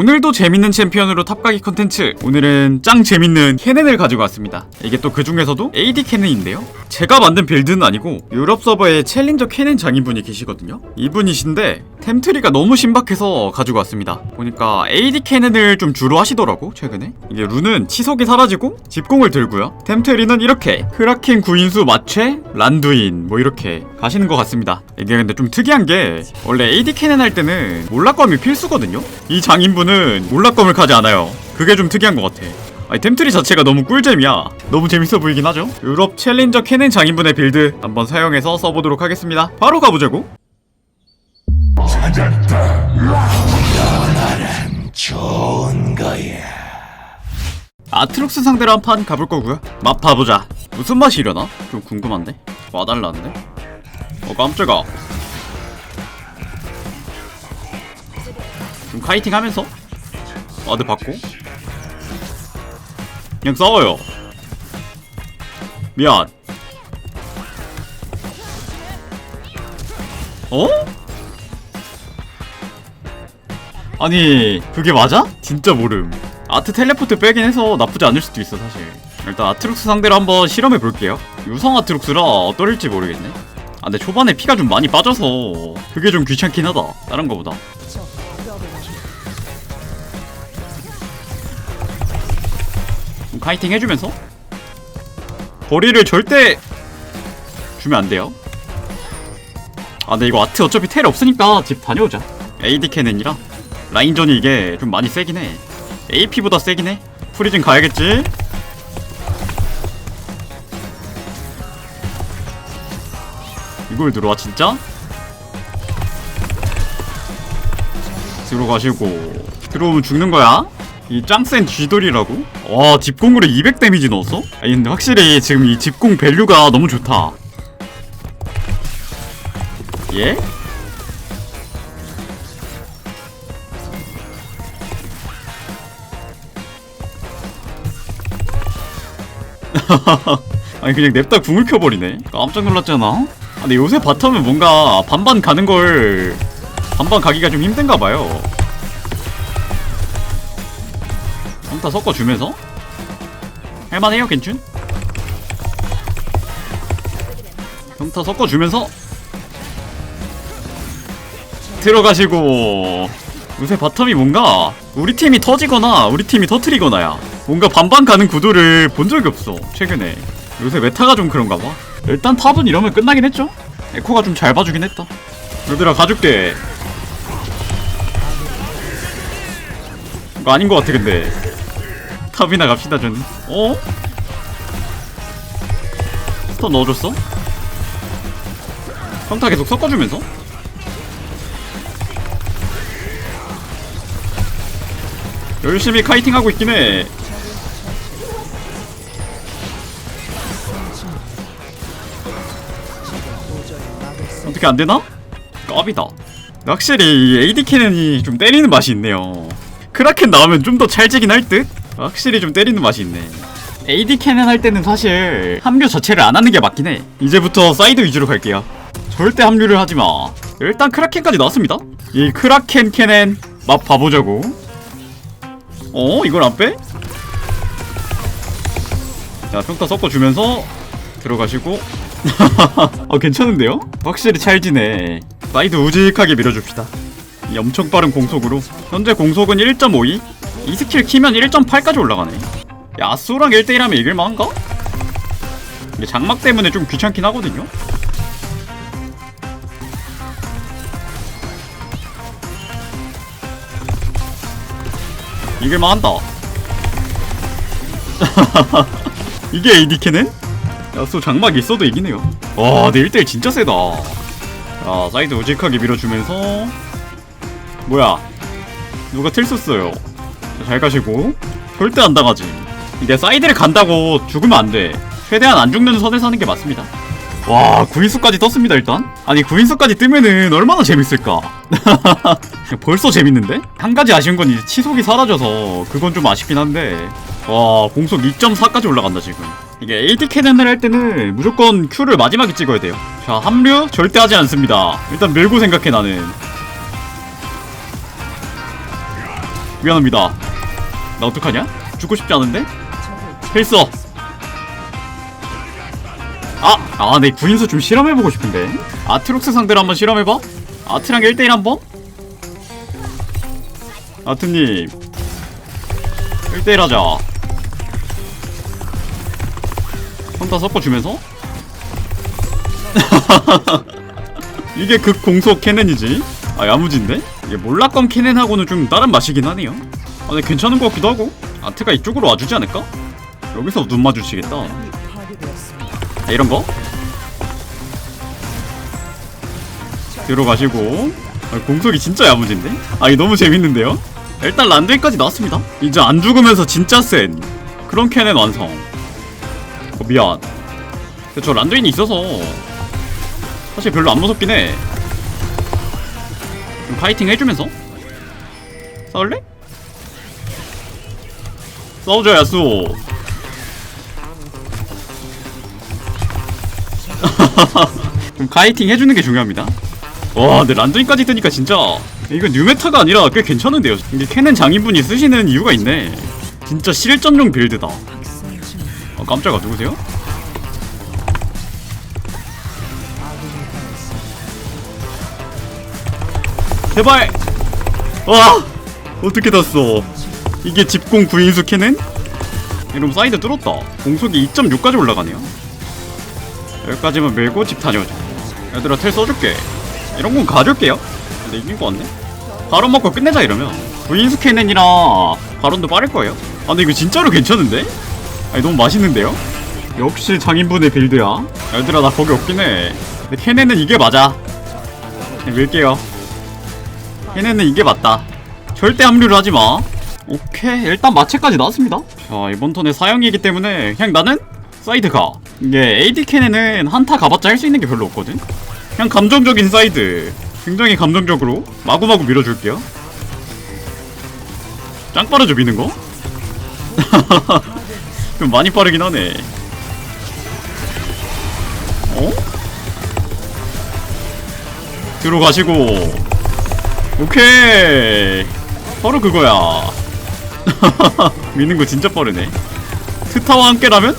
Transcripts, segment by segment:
오늘도 재밌는 챔피언으로 탑가기 컨텐츠. 오늘은 짱 재밌는 캐넨을 가지고 왔습니다. 이게 또 그 중에서도 AD 캐넨인데요. 제가 만든 빌드는 아니고 유럽 서버에 챌린저 캐넨 장인분이 계시거든요. 이분이신데 템트리가 너무 신박해서 가지고 왔습니다. 보니까 AD 캐넨을 좀 주로 하시더라고 최근에. 이게 룬은 치석이 사라지고 집공을 들고요. 템트리는 이렇게 크라켄 구인수 마체 란두인 뭐 이렇게 가시는 것 같습니다. 이게 근데 좀 특이한 게 원래 AD 캐넨 할 때는 몰락검이 필수거든요. 이 장인분은 몰락검을 가지 않아요. 그게 좀 특이한 것 같아. 아니 템트리 자체가 너무 꿀잼이야. 너무 재밌어 보이긴 하죠? 유럽 챌린저 캐넨 장인분의 빌드 한번 사용해서 써보도록 하겠습니다. 바로 가보자고. 좋은 거야. 아트록스 상대로 한 판 가볼 거고요. 맛 봐보자. 무슨 맛이 이려나? 좀 궁금한데? 와달라는데? 어 깜짝아. 좀 카이팅 하면서 와드 받고? 그냥 싸워요. 미안. 어? 아니 그게 맞아? 진짜 모름. 아트 텔레포트 빼긴 해서 나쁘지 않을 수도 있어 사실. 일단 아트룩스 상대로 한번 실험해 볼게요. 유성 아트룩스라 어떨지 모르겠네. 아 근데 초반에 피가 좀 많이 빠져서 그게 좀 귀찮긴 하다. 다른 거보다 좀 카이팅 해주면서 거리를 절대 주면 안 돼요. 아 근데 이거 아트 어차피 텔 없으니까 집 다녀오자. AD 캐넨이라 라인전이 이게 좀 많이 세긴 해. AP보다 세긴 해. 프리즌 가야겠지? 이걸 들어와 진짜? 들어가시고. 들어오면 죽는 거야? 이 짱센 쥐돌이라고? 와 집공으로 200 데미지 넣었어? 아니 근데 확실히 지금 이 집공 밸류가 너무 좋다 예? 아니 그냥 냅다 궁을 켜버리네 깜짝 놀랐잖아 아, 근데 요새 바텀은 뭔가 반반 가는 걸 반반 가기가 좀 힘든가 봐요 평타 섞어주면서? 할만해요 괜춘? 평타 섞어주면서? 들어가시고. 요새 바텀이 뭔가 우리 팀이 터지거나 우리 팀이 터트리거나야. 뭔가 반반 가는 구도를 본 적이 없어 최근에. 요새 메타가 좀 그런가 봐. 일단 탑은 이러면 끝나긴 했죠? 에코가 좀 잘 봐주긴 했다. 얘들아 가줄게. 이거 아닌 것 같아 근데 탑이나 갑시다 저는 어? 스턴 넣어줬어? 평타 계속 섞어주면서 열심히 카이팅하고 있긴 해. 어떻게 안 되나? 깝이다. 확실히 이 AD 캐넨이 좀 때리는 맛이 있네요. 크라켄 나오면 좀 더 찰지긴 할 듯? 확실히 좀 때리는 맛이 있네. AD 캐넨 할 때는 사실 합류 자체를 안 하는 게 맞긴 해. 이제부터 사이드 위주로 갈게요. 절대 합류를 하지 마. 일단 크라켄까지 나왔습니다. 이 크라켄 캐넨 맛 봐보자고. 어? 이걸 안 빼? 자 평타 섞어주면서 들어가시고 아 괜찮은데요? 확실히 찰지네 사이드 우직하게 밀어줍시다 이 엄청 빠른 공속으로 현재 공속은 1.52 이 스킬 키면 1.8까지 올라가네. 야수랑 1대1 하면 이길만한가? 이게 장막 때문에 좀 귀찮긴 하거든요? 이길만 한다. 이게 AD캐는? 야쏘 장막 있어도 이기네요. 와 근데 1대1 진짜 세다. 자 사이드 우직하게 밀어주면서. 뭐야? 누가 틀 썼어요? 자, 잘 가시고 절대 안 당하지. 이게 사이드를 간다고 죽으면 안돼. 최대한 안 죽는 선을 사는 게 맞습니다. 와 구인수까지 떴습니다 일단. 아니 구인수까지 뜨면은 얼마나 재밌을까? 벌써 재밌는데? 한 가지 아쉬운 건 이제 치속이 사라져서 그건 좀 아쉽긴 한데 와 공속 2.4까지 올라간다 지금. 이게 AD 캐넨을 할 때는 무조건 Q를 마지막에 찍어야 돼요. 자 합류 절대 하지 않습니다. 일단 밀고 생각해 나는. 미안합니다 나 어떡하냐? 죽고 싶지 않은데? 필써 아! 아, 내 구인수 좀 실험해보고 싶은데 아트록스 상대로 한번 실험해봐? 아트랑 1대1 한번? 아트님 1대1 하자 혼다 섞어주면서? 이게 극 공속 캐넨이지 아 야무진데? 이게 몰락검 캐넨하고는 좀 다른 맛이긴 하네요 아 근데 괜찮은 것 같기도 하고. 아트가 이쪽으로 와주지 않을까? 여기서 눈 마주치겠다. 자 이런 거. 들어가시고. 아, 공속이 진짜 야무진데? 아 이거 너무 재밌는데요? 일단 란드위까지 나왔습니다. 이제 안 죽으면서 진짜 센 그런 캐넨 완성. 어 미안. 근데 저 란드윈이 있어서 사실 별로 안 무섭긴 해. 좀 파이팅 해주면서? 싸울래? 싸우자 야수. 좀 카이팅 해주는 게 중요합니다. 와 근데 란드윈까지 뜨니까 진짜 이거 뉴메타가 아니라 꽤 괜찮은데요. 이게 캐넨 장인분이 쓰시는 이유가 있네. 진짜 실전용 빌드다. 아 깜짝아 누구세요? 제발! 와! 어떻게 땄어 이게 집공 구인수 캐넨? 이러면 사이드 뚫었다. 공속이 2.6까지 올라가네요. 여기까지만 밀고 집 다녀오자. 얘들아 텔 써줄게. 이런 건 가줄게요. 근데 이긴 거 같네. 바론 먹고 끝내자 이러면. 구인수 캐넨이라 바론도 빠를 거예요. 아 근데 이거 진짜로 괜찮은데? 아니 너무 맛있는데요? 역시 장인분의 빌드야. 얘들아 나 거기 없긴 해. 근데 캐넨은 이게 맞아. 밀게요. 걔네는 이게 맞다. 절대 합류를 하지 마. 오케이, 일단 마체까지 나왔습니다. 자, 이번 턴에 사형이기 때문에 그냥 나는 사이드 가. 이게 AD 캐넨은 한타 가봤자 할 수 있는 게 별로 없거든. 그냥 감정적인 사이드. 굉장히 감정적으로 마구마구 밀어줄게요. 짱 빠르죠, 미는 거? 좀 많이 빠르긴 하네. 어? 들어가시고 오케이 바로 그거야 미는 거 진짜 빠르네. 스타와 함께라면?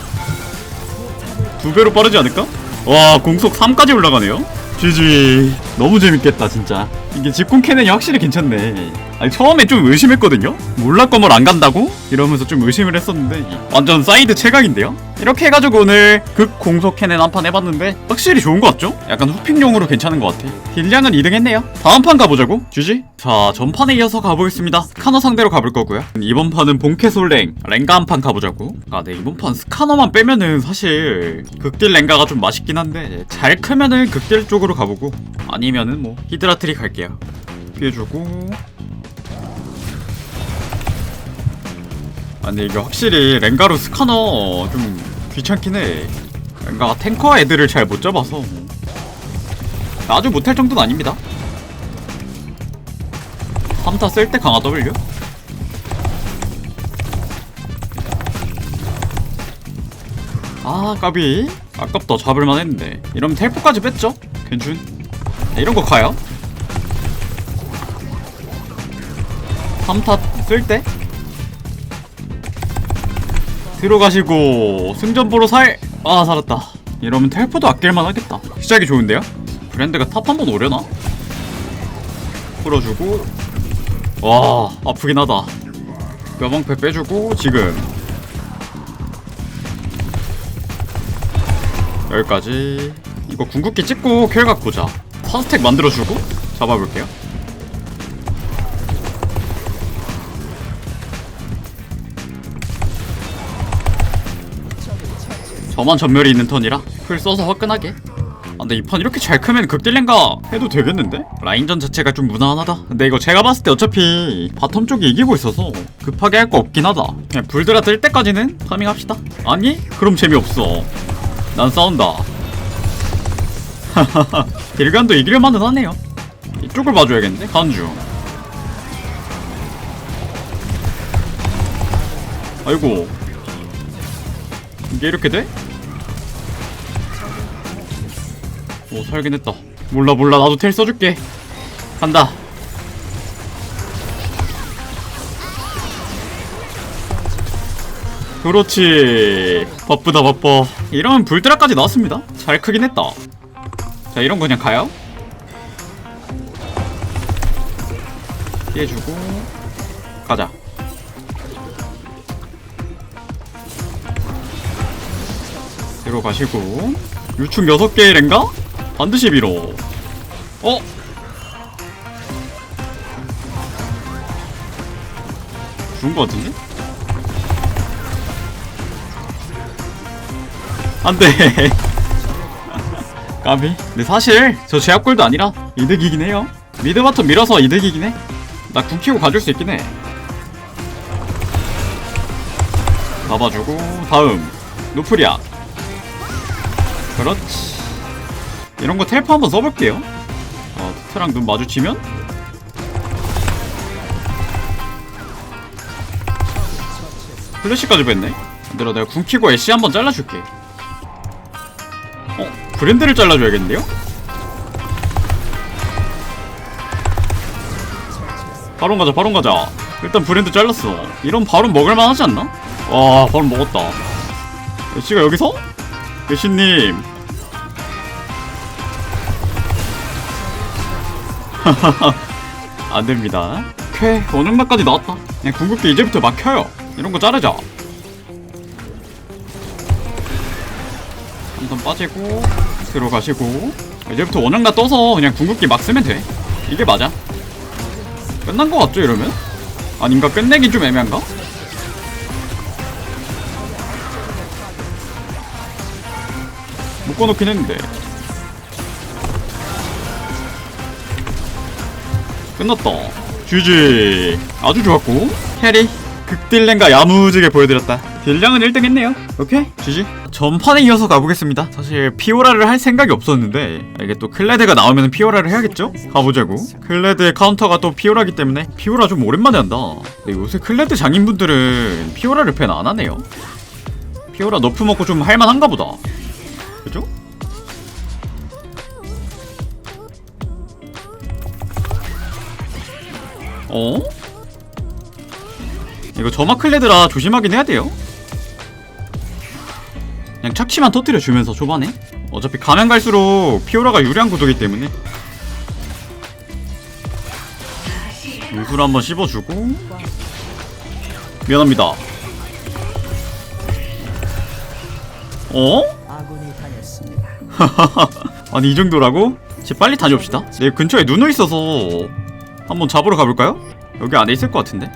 두 배로 빠르지 않을까? 와 공속 3까지 올라가네요. GG 너무 재밌겠다 진짜. 이게 캐넨이 확실히 괜찮네. 아니 처음에 좀 의심했거든요? 몰락검을 안 간다고? 이러면서 좀 의심을 했었는데 완전 사이드 최강인데요? 이렇게 해가지고 오늘 극 공속 캐넨 한 판 해봤는데 확실히 좋은 것 같죠? 약간 후픽용으로 괜찮은 것 같아. 딜량은 2등 했네요. 다음 판 가보자고. GG 자 전판에 이어서 가보겠습니다. 스카너 상대로 가볼 거고요. 이번 판은 본캐솔랭 랭가 한 판 가보자고. 아네 이번 판 스카너만 빼면은 사실 극딜 랭가가 좀 맛있긴 한데 잘 크면은 극딜 쪽으로 가보고. 아니 면은 뭐 히드라트리 갈게요. 피해주고. 아 근데 이게 확실히 랭가로 스카너 좀 귀찮긴 해. 랭가가 탱커 애들을 잘 못 잡아서. 아주 못할 정도는 아닙니다. 3타 쓸 때 강화 W? 아 까비. 아깝다. 잡을만 했는데. 이러면 텔포까지 뺐죠? 괜춘? 네, 이런 거 가요? 3타 쓸 때? 들어가시고 승전 보러 살! 아 살았다. 이러면 텔포도 아낄만 하겠다. 시작이 좋은데요? 브랜드가 탑 한 번 오려나? 풀어주고. 와 아프긴 하다. 뼈방패 빼주고 지금. 여기까지. 이거 궁극기 찍고 켈각 보자 4스택 만들어주고 잡아볼게요. 저만 전멸이 있는 턴이라 풀 써서 화끈하게. 아, 근데 이 판 이렇게 잘 크면 극딜랭가 해도 되겠는데? 라인전 자체가 좀 무난하다. 근데 이거 제가 봤을 때 어차피 바텀 쪽이 이기고 있어서 급하게 할 거 없긴 하다. 그냥 불드라 뜰 때까지는 타밍합시다. 아니? 그럼 재미없어. 난 싸운다 딜간도 이길 만은 하네요. 이쪽을 봐줘야겠는데? 간주. 아이고. 이게 이렇게 돼? 오 살긴 했다. 몰라 몰라. 나도 텔 써줄게. 간다. 그렇지. 바쁘다 바빠. 이러면 불드라까지 나왔습니다. 잘 크긴 했다 자 이런 거 그냥 가요 피해주고 가자 뒤로 가시고 유충 6개 랭가? 반드시 밀어 어? 죽은 거 같은데? 안돼 까비? 근데 사실 저 제압골도 아니라 이득이긴 해요. 미드 바텀 밀어서 이득이긴 해나 궁 키고 가줄 수 있긴 해. 잡아주고 다음. 노프리아. 그렇지. 이런 거 텔프 한번 써볼게요. 어 트랑 눈 마주치면? 플래시까지 뺐네. 얘들아 내가 궁 키고 애쉬 한번 잘라줄게. 어? 브랜드를 잘라줘야겠는데요? 바론 가자 바론 가자. 일단 브랜드 잘랐어. 이런 바론 먹을만 하지 않나? 와 바론 먹었다. 애쉬가 여기서? 애쉬님. 안됩니다. 쾌 어능마까지 나왔다. 그냥 궁극기 이제부터 막 켜요. 이런 거 자르자. 한번 빠지고 들어가시고 이제부터 원형나 떠서 그냥 궁극기 막 쓰면 돼. 이게 맞아? 끝난 거 같죠 이러면? 아닌가? 끝내긴 좀 애매한가? 묶어놓긴 했는데. 끝났다. GG 아주 좋았고. 캐리 극딜랭과 야무지게 보여드렸다. 딜량은 1등 했네요. 오케이? GG 전판에 이어서 가보겠습니다 사실 피오라를 할 생각이 없었는데 이게 또 클레드가 나오면 피오라를 해야겠죠? 가보자고 클레드의 카운터가 또 피오라기 때문에 피오라 좀 오랜만에 한다 근데 요새 클레드 장인분들은 피오라를 팬안 하네요 피오라 너프 먹고 좀 할만한가 보다 그죠? 어? 이거 점화 클레드라 조심하긴 해야 돼요. 그냥 착취만 터뜨려 주면서 초반에 어차피 가면 갈수록 피오라가 유리한 구도기 때문에 무술 한번 씹어주고 미안합니다. 어? 아니 이 정도라고? 쟤 빨리 다녀옵시다. 내 근처에 누누 있어서 한번 잡으러 가볼까요? 여기 안에 있을 것 같은데.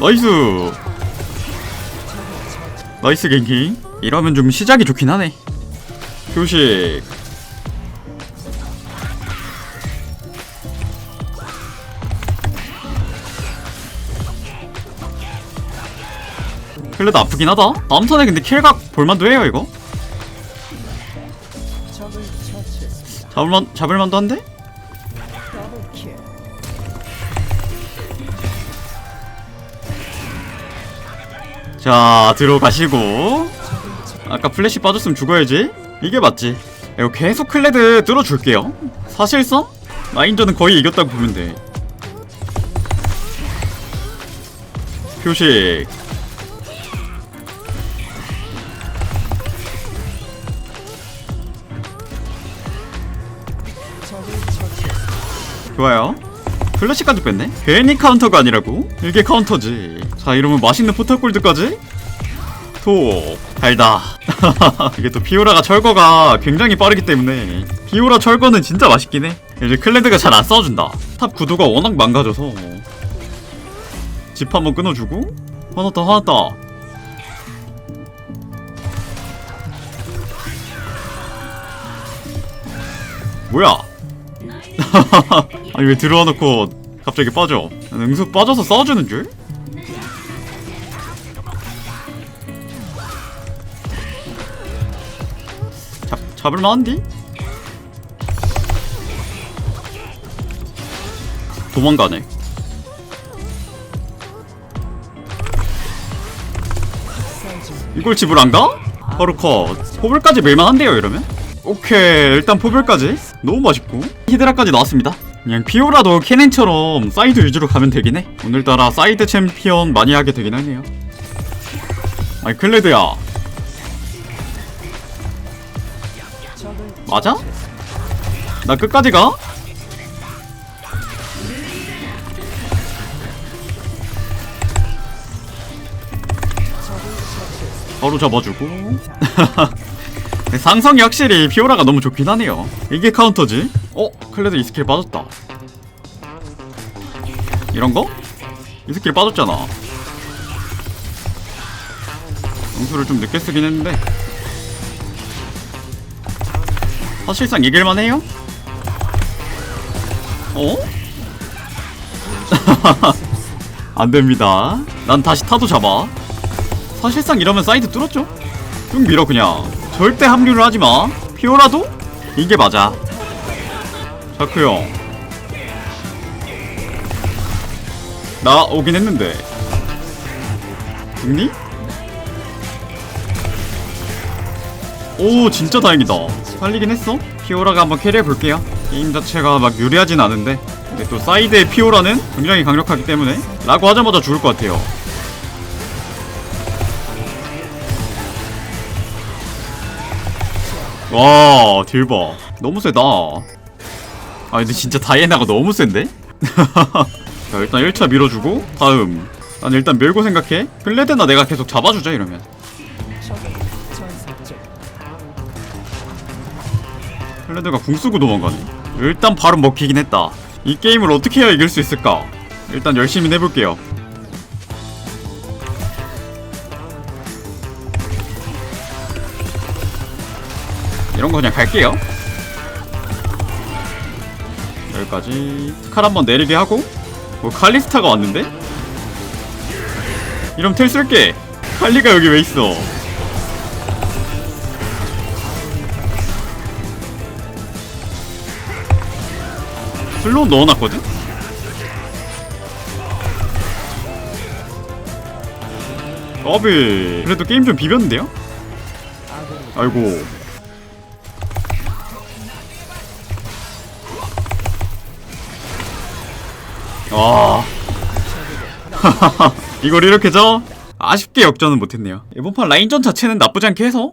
나이스. 나이스 갱킹. 이러면 좀 시작이 좋긴 하네. 교식. 그래도 아프긴 하다. 다음 턴에 근데 킬각 볼만도 해요 이거. 잡을만 잡을만도 한데? 자 들어가시고 아까 플래시 빠졌으면 죽어야지. 이게 맞지. 이거 계속 클레드 뚫어줄게요. 사실상 라인전은 거의 이겼다고 보면 돼. 표식. 좋아요. 플래시까지 뺐네. 괜히 카운터가 아니라고? 이게 카운터지. 자 이러면 맛있는 포탈골드까지 톡 달다. 이게 또 피오라가 철거가 굉장히 빠르기 때문에 피오라 철거는 진짜 맛있긴 해. 이제 클레드가 잘 안 싸워준다. 탑 구도가 워낙 망가져서. 집 한번 끊어주고. 화났다 화났다 뭐야? 아니 왜 들어와 놓고 갑자기 빠져? 능수 빠져서 싸워주는 줄? 잡, 잡을만한디? 도망가네. 이걸 집을 안 가? 바로 컷. 포블까지 밀만한데요 이러면? 오케이 일단 포블까지. 너무 맛있고. 히드라까지 나왔습니다. 그냥 피오라도 캐넨처럼 사이드 위주로 가면 되긴 해. 오늘따라 사이드 챔피언 많이 하게 되긴 하네요. 아니 클레드야 맞아? 나 끝까지 가? 바로 잡아주고 상성이 확실히 피오라가 너무 좋긴 하네요 이게 카운터지? 어? 클레드 이 스킬 빠졌다 이런거? 이 스킬 빠졌잖아 영수를 좀 늦게 쓰긴 했는데 사실상 이길만 해요? 어? 안 됩니다. 난 다시 타도 잡아. 사실상 이러면 사이드 뚫었죠? 쭉 밀어 그냥. 절대 합류를 하지 마. 피오라도 이게 맞아. 자크 형. 나 오긴 했는데. 죽니? 오 진짜 다행이다 살리긴 했어. 피오라가 한번 캐리해 볼게요. 게임 자체가 막 유리하진 않은데. 근데 또 사이드의 피오라는 굉장히 강력하기 때문에 라고 하자마자 죽을 것 같아요. 와 딜봐 너무 세다. 아 근데 진짜 다이애나가 너무 센데? 자 일단 1차 밀어주고 다음. 난 일단 밀고 생각해. 클레드나 내가 계속 잡아주자 이러면 클레드가 궁 쓰고 도망가네. 일단 바로 먹히긴 했다. 이 게임을 어떻게 해야 이길 수 있을까? 일단 열심히 해볼게요. 이런 거 그냥 갈게요. 여기까지 칼 한번 내리게 하고 뭐 칼리스타가 왔는데? 이러면 텔 쓸게. 칼리가 여기 왜 있어? 슬로우 넣어놨거든? 어비 그래도 게임 좀 비볐는데요? 아이고 와 이걸 이렇게 져? 아쉽게 역전은 못했네요 이번 판 라인전 자체는 나쁘지 않게 해서